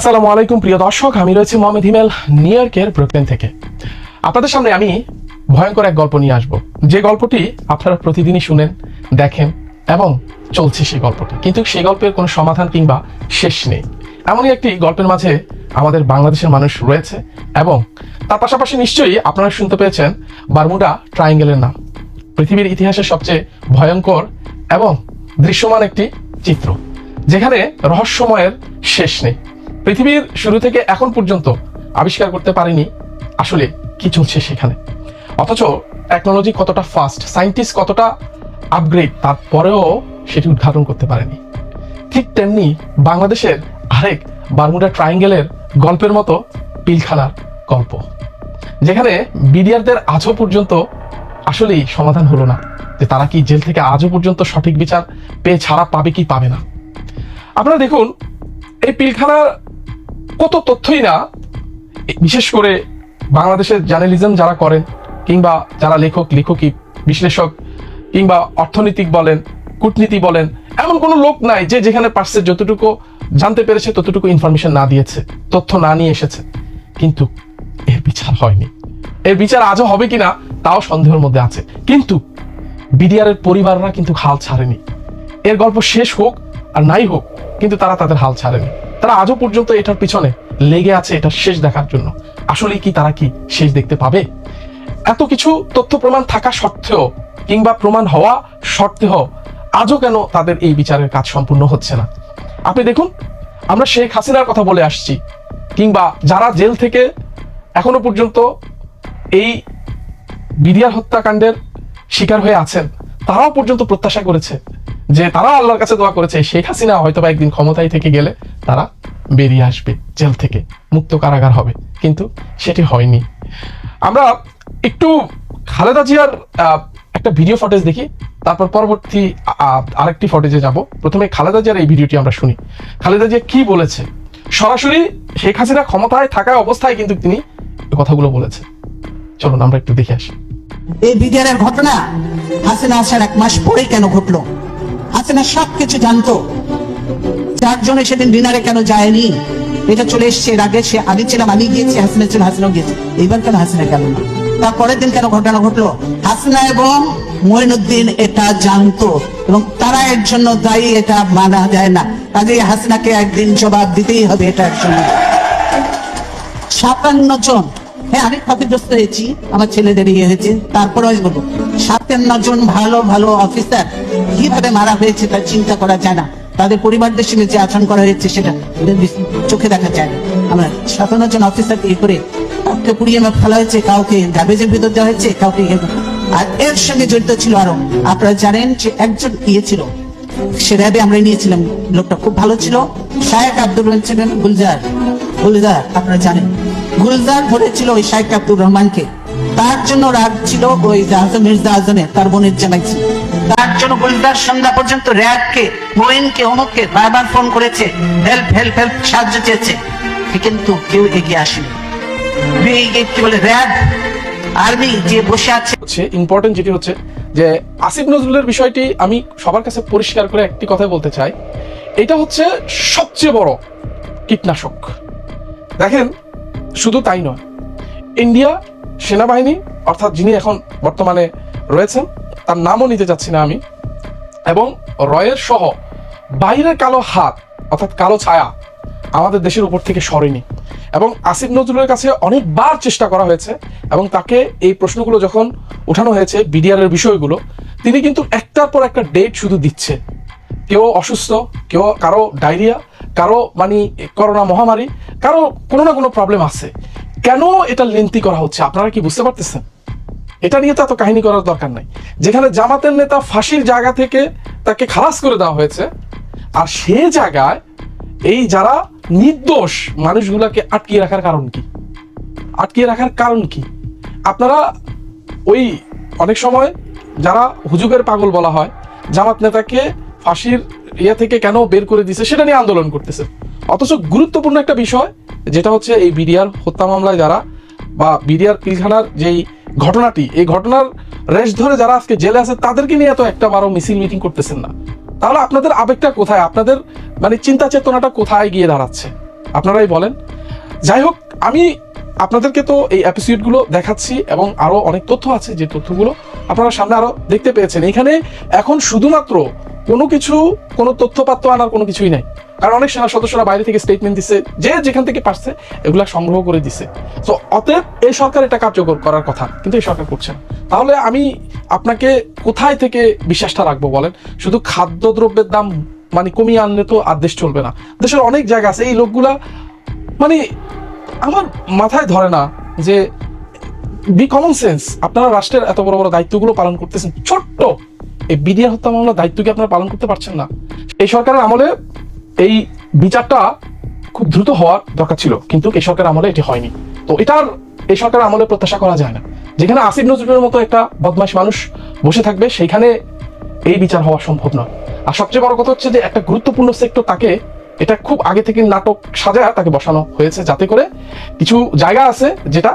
আসসালামু আলাইকুম, প্রিয় দর্শক। আমি রয়েছি মোহাম্মদ হিমেল নিউ ইয়র্কের ব্রুকলেন থেকে। আপনাদের সামনে আমি ভয়ঙ্কর এক গল্প নিয়ে আসব। যে গল্পটি আপনারা প্রতিদিনই শুনেন, দেখেন এবং চলছে সেই গল্পটি। কিন্তু সেই গল্পের কোনো সমাধান কিংবা শেষ নেই। এমনই একটি গল্পের মাঝে আমাদের বাংলাদেশের মানুষ রয়েছে এবং তার পাশাপাশি নিশ্চয়ই আপনারা শুনতে পেয়েছেন বারমুডা ট্রায়াঙ্গেলের নাম। পৃথিবীর ইতিহাসের সবচেয়ে ভয়ঙ্কর এবং দৃশ্যমান একটি চিত্র, যেখানে রহস্যময়ের শেষ নেই। পৃথিবীর শুরু থেকে এখন পর্যন্ত আবিষ্কার করতে পারেনি আসলে কি চলছে সেখানে। অথচ টেকনোলজি কতটা ফাস্ট সায়েন্টিস্ট কতটা আপগ্রেড তারপরেও সেটি উদ্ঘাটন করতে পারেনি। ঠিক তেমনি বাংলাদেশের আরেক বারমুডা ট্রায়াঙ্গেলের গল্পের মতো পিলখানার গল্প, যেখানে বিডিআরদের আজও পর্যন্ত আসলেই সমাধান হলো না, যে তারা কি জেল থেকে আজও পর্যন্ত সঠিক বিচার পেয়ে ছাড়া পাবে কি পাবে না। আপনারা দেখুন, এই পিলখানার কত তথ্যই না বিশেষ করে বাংলাদেশের জার্নালিজম যারা করেন, কিংবা যারা লেখক, লেখকই, বিশ্লেষক, কিংবা অর্থনীতিক বলেন, কূটনীতি বলেন, এমন কোনো লোক নাই যে যেখানে পারছে যতটুকু জানতে পেরেছে, ততটুকু ইনফরমেশন না দিয়েছে, তথ্য না নিয়ে এসেছে। কিন্তু এর বিচার হয়নি। এর বিচার আজও হবে কিনা, তাও সন্দেহের মধ্যে আছে। কিন্তু বিডিআরের পরিবাররা কিন্তু হাল ছাড়েনি। এর গল্প শেষ হোক আর নাই হোক, কিন্তু তারা তাদের হাল ছাড়েনি। তারা আজও পর্যন্ত এটার পিছনে লেগে আছে এটার শেষ দেখার জন্য। আসলে কি তারা কি শেষ দেখতে পাবে? এত কিছু তথ্য প্রমাণ থাকা সত্ত্বেও কিংবা প্রমাণ হওয়া সত্ত্বেও আজও কেন তাদের এই বিচারের কাজ সম্পূর্ণ হচ্ছে না? আপনি দেখুন, আমরা শেখ হাসিনার কথা বলে আসছি, কিংবা যারা জেল থেকে এখনও পর্যন্ত এই বিডিআর হত্যাকাণ্ডের শিকার হয়ে আছেন, তারাও পর্যন্ত প্রত্যাশা করেছে যে তারা আল্লাহর কাছে দোয়া করেছে, শেখ হাসিনা হয়তো বা একদিন ক্ষমতায় থেকে গেলে তারা বেরিয়ে আসবে, জেল থেকে, মুক্ত কারাগার হবে। কিন্তু সেটি হয়নি। আমরা একটু খালেদা জিয়ার একটা ভিডিও ফটেজ দেখি, তারপর পরবর্তী আরেকটি ফটেজে যাব। প্রথমে খালেদা জিয়ার এই ভিডিওটি আমরা শুনি। খালেদা জিয়া কি বলেছে? সরাসরি শেখ হাসিনা ক্ষমতায় থাকা অবস্থায় কিন্তু তিনি কথাগুলো বলেছে চলুন, আমরা একটু দেখে আসি। এই বিডিআরের ঘটনা হাসিনা আসার এক মাস পরে কেন ঘটলো? হাসিনা সব কিছু জানতো। যার জন্য সেদিন ডিনারে কেন যায়নি? এটা চলে এসছে এর আগে, সে আমি ছিলাম, আমি গিয়েছি, হাসিনা ছিল, হাসিনাও গিয়েছে। এইবার কেন হাসিনা গেল না? তার পরের দিন কেন ঘটনা ঘটলো? হাসিনা এবং মঈনুদ্দিন এটা জানতো এবং তারা এর জন্য দায়ী, এটা মানা যায় না। কাজে হাসিনাকে একদিন জবাব দিতেই হবে এটা জন্য। সাতান্ন জন হ্যাঁ আমি ক্ষতিগ্রস্ত হয়েছি, আমার ছেলেদের ইয়ে হয়েছে, তারপরে আমি বলব ভালো ভালো অফিসার কীভাবে মারা হয়েছে চিন্তা করা যায় না। তাদের পরিবারদের সঙ্গে যে আচরণ করা হয়েছে সেটা চোখে দেখা যায় আমরা সাতান্ন জন ইয়ে করে কাউকে পুড়িয়ে ফেলা হয়েছে, কাউকে ভিতর দেওয়া হয়েছে, কাউকে ইয়ে আর এর সঙ্গে জড়িত ছিল আরও। আপনারা জানেন যে একজন ইয়ে ছিল, সে র্যাবে আমরা নিয়েছিলাম, লোকটা খুব ভালো ছিল। শায়েক রহমান ছিলেন গুলজার। গুলজার, আপনারা জানেন। গুলজার ধরেছিল ওই শায়েক আব্দুর রহমানকে। তার জন্য রাগ ছিল ওই মির্জা আজমে, তার বোনের জামাইছে তার জন্য সন্ধ্যা পর্যন্ত মোয়েনকে বারবার ফোন করেছে, হেল্প হেল্প হেল্প, সাহায্য চেয়েছে। কিন্তু কেউ এগিয়ে আসেনি। র্যাব আর্মি যে বসে আছে। হচ্ছে যে, আসিফ নজরুলের বিষয়টি আমি সবার কাছে পরিষ্কার করে একটি কথা বলতে চাই। এটা হচ্ছে সবচেয়ে বড় কীটনাশক। দেখেন শুধু তাই নয়, ইন্ডিয়া সেনাবাহিনী, অর্থাৎ যিনি এখন বর্তমানে রয়েছেন, তার নামও নিতে যাচ্ছি না আমি, এবং রয়ের সহ বাইরের কালো হাত, অর্থাৎ কালো ছায়া, আমাদের দেশের উপর থেকে সরেনি। এবং আসিফ নজরুলের কাছে অনেকবার চেষ্টা করা হয়েছে, এবং তাকে এই প্রশ্নগুলো যখন উঠানো হয়েছে বিডিআর এর বিষয়গুলো, তিনি কিন্তু একটার পর একটা ডেট শুধু দিচ্ছে। কেউ অসুস্থ, কেউ কারও ডায়রিয়া, কারও মানে করোনা মহামারী, কারও কোনো না কোনো প্রবলেম আছে। কেন এটা লেন্থি করা হচ্ছে? আপনারা কি বুঝতে পারতেছেন? এটা নিয়ে তো এত কাহিনী করার দরকার নাই। যেখানে জামাতের নেতা ফাঁসির জায়গা থেকে তাকে খালাস করে দেওয়া হয়েছে, আর সে জায়গায় এই যারা নির্দোষ মানুষগুলাকে আটকিয়ে রাখার কারণ কি? আটকিয়ে রাখার কারণ কি? আপনারা ওই অনেক সময় যারা হুজুগের পাগল বলা হয়, জামাত নেতাকে ফাঁসির ইয়ে থেকে কেন বের করে দিছে সেটা নিয়ে আন্দোলন করতেছে। অথচ গুরুত্বপূর্ণ একটা বিষয়, যেটা হচ্ছে এই বিডিআর হত্যা মামলায় যারা বা বিডিআর পিলখানার যেই ঘটনাটি, এই ঘটনার রেশ ধরে যারা আজকে জেলে আছে, তাদেরকে নিয়ে এত একটা বারো মিছিল মিটিং করতেছেন না। তাহলে আপনাদের আবেগটা কোথায়? আপনাদের মানে চিন্তা চেতনাটা কোথায় গিয়ে দাঁড়াচ্ছে? আপনারাই বলেন। যাই হোক, আমি আপনাদেরকে তো এই এপিসোডগুলো দেখাচ্ছি এবং আরও অনেক তথ্য আছে যে তথ্যগুলো আপনারা সামনে আরও দেখতে পেয়েছেন। এখানে এখন শুধুমাত্র কোনো কিছু, কোনো তথ্যপাত্র আনার কোনো কিছুই নাই। কারণ অনেক সেনা সদস্যরা বাইরে থেকে স্টেটমেন্ট দিচ্ছে যে যেখান থেকে পারছে, এগুলা সংগ্রহ করে দিছে। তো অতএব এই সরকার এটা কার্যকর করার কথা, কিন্তু এই সরকার করছে তাহলে আমি আপনাকে কোথায় থেকে বিশ্বাসটা রাখব বলেন? শুধু খাদ্যদ্রব্যের দাম মানে কমিয়ে আনলে তো আর দেশ চলবে না। দেশের অনেক জায়গা আছে, এই লোকগুলা মানে আমার মাথায় ধরে না যে বি কমন সেন্স আপনারা রাষ্ট্রের এত বড় বড় দায়িত্বগুলো পালন করতেছেন, ছোট্ট। এই বিডিআর হত্যা মামলার দায়িত্ব কি আপনারা পালন করতে পারছেন না? এই সরকারের আমলে এই বিচারটা খুব দ্রুত হওয়ার দরকার ছিল, কিন্তু এই সরকার আমলে এটি হয়নি। তো এটার, এই সরকার আমলে প্রত্যাশা করা যায় না। যেখানে আসিফ নজরুলের মতো একটা বদমাশ মানুষ বসে থাকবে, সেইখানে এই বিচার হওয়া সম্ভব নয়। আর সবচেয়ে বড় কথা হচ্ছে যে একটা গুরুত্বপূর্ণ সেক্টর তাকে, এটা খুব আগে থেকে নাটক সাজায় তাকে বসানো হয়েছে যাতে করে কিছু জায়গা আছে যেটা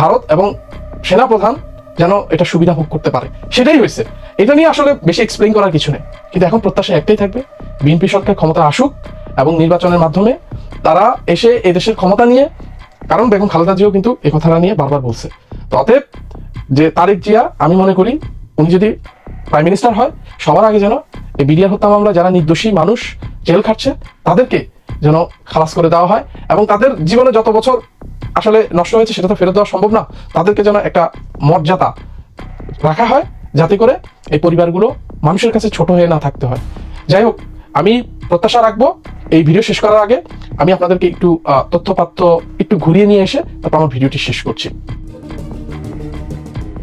ভারত এবং সেনাপ্রধান যেন এটা সুবিধা ভোগ করতে পারে। সেটাই হয়েছে। এটা নিয়ে আসলে বেশি এক্সপ্লেইন করার কিছু নেই। কিন্তু এখন প্রত্যাশা একটাই থাকবে, বিএনপি সরকার ক্ষমতা আসুক এবং নির্বাচনের মাধ্যমে তারা এসে এদেশের ক্ষমতা নিয়ে, কারণ বেগম খালেদা জিয়াও কিন্তু এই কথাটা নিয়ে বারবার বলছে। তো অতএব যে তারেক জিয়া, আমি মনে করি উনি যদি প্রাইম মিনিস্টার হয়, সবার আগে যেন এই বিডিআর হত্যা মামলা যারা নির্দোষী মানুষ, জেল খাটছে, তাদেরকে যেন খালাস করে দেওয়া হয় এবং তাদের জীবনে যত বছর আসলে নষ্ট হয়েছে, সেটা তো ফেরত দেওয়া সম্ভব না। তাদেরকে যেন একটা মর্যাদা রাখা হয়, যাতে করে এই পরিবারগুলো মানুষের কাছে ছোট হয়ে না থাকতে হয়। যাই হোক, আমি প্রত্যাশা রাখব, এই ভিডিও শেষ করার আগে আমি আপনাদেরকে একটু তথ্যপাত্র একটু ঘুরিয়ে নিয়ে এসে তারপর আমার ভিডিওটি শেষ করছি।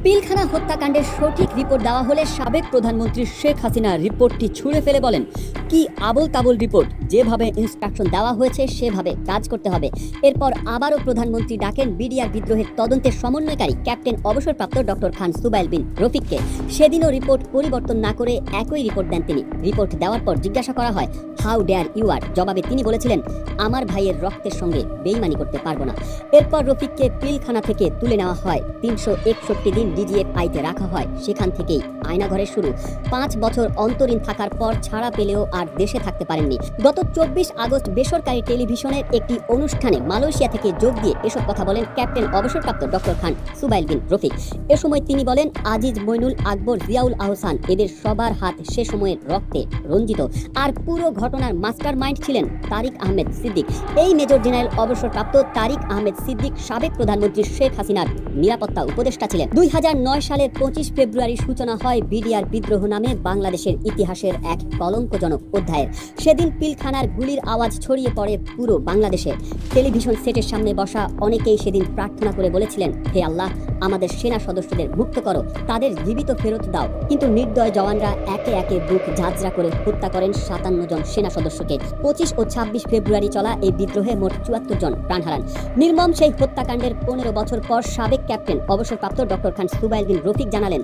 পিলখানা হত্যাকাণ্ডের সঠিক রিপোর্ট দেওয়া হলে সাবেক প্রধানমন্ত্রী শেখ হাসিনা রিপোর্টটি ছুঁড়ে ফেলে বলেন। কি আবল তাবল রিপোর্ট যেভাবে ইনস্ট্রাকশন দেওয়া হয়েছে, সেভাবে কাজ করতে হবে। এরপর আবারও প্রধানমন্ত্রী ডাকেন বিডিআর বিদ্রোহের তদন্তের সমন্বয়কারী ক্যাপ্টেন অবসরপ্রাপ্ত ডক্টর খান সুবাইল বিন রফিককে। সেদিনও রিপোর্ট পরিবর্তন না করে একই রিপোর্ট দেন তিনি। রিপোর্ট দেওয়ার পর জিজ্ঞাসা করা হয় হাউ ডেয়ার ইউ আর জবাবে তিনি বলেছিলেন, আমার ভাইয়ের রক্তের সঙ্গে বেইমানি করতে পারব না। এরপর রফিককে পিলখানা থেকে তুলে নেওয়া হয়। তিনশো একষট্টি দিন ডিজিএফ আইতে রাখা হয়। সেখান থেকেই আয়নাঘরের শুরু। পাঁচ বছর অন্তরীণ থাকার পর ছাড়া পেলেও আর দেশে থাকতে পারেননি। গত চব্বিশ আগস্ট বেসরকারি টেলিভিশনের একটি অনুষ্ঠানে মালয়েশিয়া থেকে যোগ দিয়ে এসব কথা বলেন ক্যাপ্টেন অবসরপ্রাপ্ত ডক্টর খান সুবাইল বিন রফিক। এ সময় তিনি বলেন, আজিজ মইনুল আকবর জিয়াউল আহসান এদের সবার হাত সে সময়ের রক্তে রঞ্জিত। আর পুরো ঘটনার মাস্টার মাইন্ড ছিলেন তারিক আহমেদ সিদ্দিক। এই মেজর জেনারেল অবসরপ্রাপ্ত তারিক আহমেদ সিদ্দিক সাবেক প্রধানমন্ত্রী শেখ হাসিনার নিরাপত্তা উপদেষ্টা ছিলেন। দুই হাজার নয় সালের পঁচিশ ফেব্রুয়ারি সূচনা হয় বিডিআর বিদ্রোহ নামে বাংলাদেশের ইতিহাসের এক কলঙ্কজনক অধ্যায়ের সেদিন পিলখানার গুলির আওয়াজ ছড়িয়ে পড়ে পুরো বাংলাদেশে। টেলিভিশন সেটের সামনে বসা অনেকেই সেদিন প্রার্থনা করে বলেছিলেন, হে আল্লাহ, আমাদের সেনা সদস্যদের মুক্ত করো, তাদের জীবিত ফেরত দাও। কিন্তু নির্দয় জওয়ানরা একে একে বুক ঝাঁঝরা করে হত্যা করেন সাতান্ন জন সেনা সদস্যকে। পঁচিশ ও ছাব্বিশ ফেব্রুয়ারি চলা এই বিদ্রোহে মোট চুয়াত্তর জন প্রাণ হারান। নির্মম সেই হত্যাকাণ্ডের পনেরো বছর পর সাবেক ক্যাপ্টেন, অবসরপ্রাপ্ত ডক্টর খান সুবাইল বিন রফিক জানালেন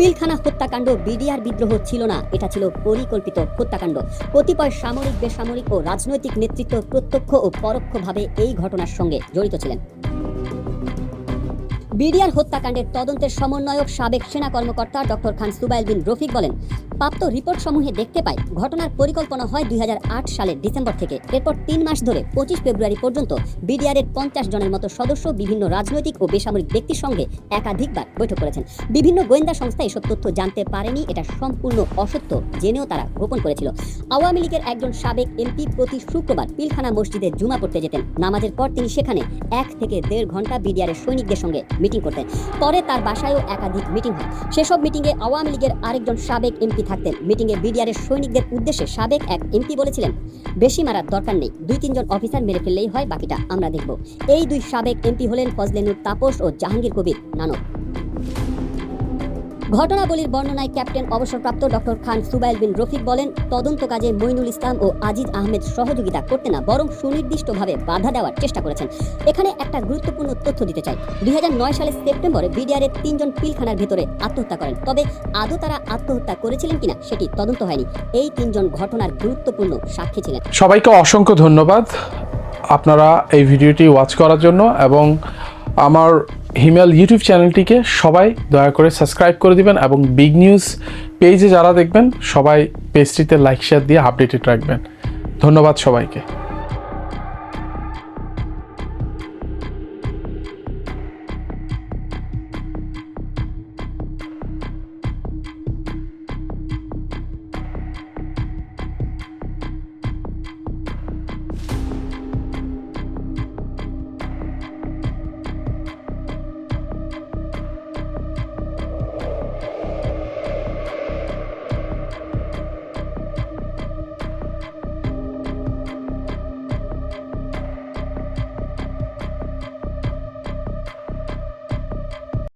পিলখানা হত্যাকাণ্ড, বিডিআর বিদ্রোহ ছিল না। এটা ছিল পরিকল্পিত হত্যাকাণ্ড। কতিপয় সামরিক, বেসামরিক ও রাজনৈতিক নেতৃত্ব প্রত্যক্ষ ও পরোক্ষভাবে এই ঘটনার সঙ্গে জড়িত ছিলেন। বিডিআর হত্যাকাণ্ডের তদন্তের সমন্বয়ক সাবেক সেনা কর্মকর্তা ডক্টর খান সুবাইল বিন রফিক বলেন প্রাপ্ত রিপোর্ট সমূহে দেখতে পাই, ঘটনার পরিকল্পনা হয় দুই হাজার আট সালের ডিসেম্বর থেকে। এরপর তিন মাস ধরে, পঁচিশ ফেব্রুয়ারি পর্যন্ত বিডিআর এর পঞ্চাশ জনের মতো সদস্য বিভিন্ন রাজনৈতিক ও বেসামরিক ব্যক্তির সঙ্গে একাধিকবার বৈঠক করেছেন। বিভিন্ন গোয়েন্দা সংস্থা এসব তথ্য জানতে পারেনি, এটা সম্পূর্ণ অসত্য, জেনেও তারা গোপন করেছিল। আওয়ামী লীগের একজন সাবেক এমপি প্রতি শুক্রবার পিলখানা মসজিদে জুমা পড়তে যেতেন। নামাজের পর তিনি সেখানে এক থেকে দেড় ঘণ্টা বিডিআর এর সৈনিকদের সঙ্গে মিটিং করতেন। পরে তার বাসায়ও একাধিক মিটিং হয়। সেসব মিটিংয়ে আওয়ামী লীগের আরেকজন সাবেক এমপি থাকতেন। মিটিংয়ে বিডিআর এর সৈনিকদের উদ্দেশ্যে সাবেক এক এমপি বলেছিলেন, বেশি মারার দরকার নেই, দুই তিনজন অফিসার মেরে ফেললেই হয়, বাকিটা আমরা দেখব। এই দুই সাবেক এমপি হলেন ফজলেনুর তাপস ও জাহাঙ্গীর কবির, নানক। ঘটনাবলীর বর্ণনায় ক্যাপ্টেন অবসরপ্রাপ্ত ডক্টর খান সুবাইল বিন রফিক বলেন, তদন্ত কাজে মইনুল ইসলাম ও আজিজ আহমেদ সহযোগিতা করতে না, বরং সুনির্দিষ্টভাবে বাধা দেওয়ার চেষ্টা করেছেন। এখানে একটা গুরুত্বপূর্ণ তথ্য দিতে চাই। দুই সালের সেপ্টেম্বরে বিডিআর এর তিনজন পিলখানার ভেতরে আত্মহত্যা করেন। তবে আদৌ তারা আত্মহত্যা করেছিলেন কিনা সেটি তদন্ত হয়নি। এই তিনজন ঘটনার গুরুত্বপূর্ণ সাক্ষী ছিলেন। সবাইকে অসংখ্য ধন্যবাদ আপনারা এই ভিডিওটি ওয়াচ করার জন্য এবং আমার হিমেল ইউটিউব চ্যানেলটিকে সবাই দয়া করে সাবস্ক্রাইব করে দিবেন এবং বিগ নিউজ পেজে যারা দেখবেন, সবাই পেজটিতে লাইক শেয়ার দিয়ে আপডেটেড রাখবেন। ধন্যবাদ সবাইকে।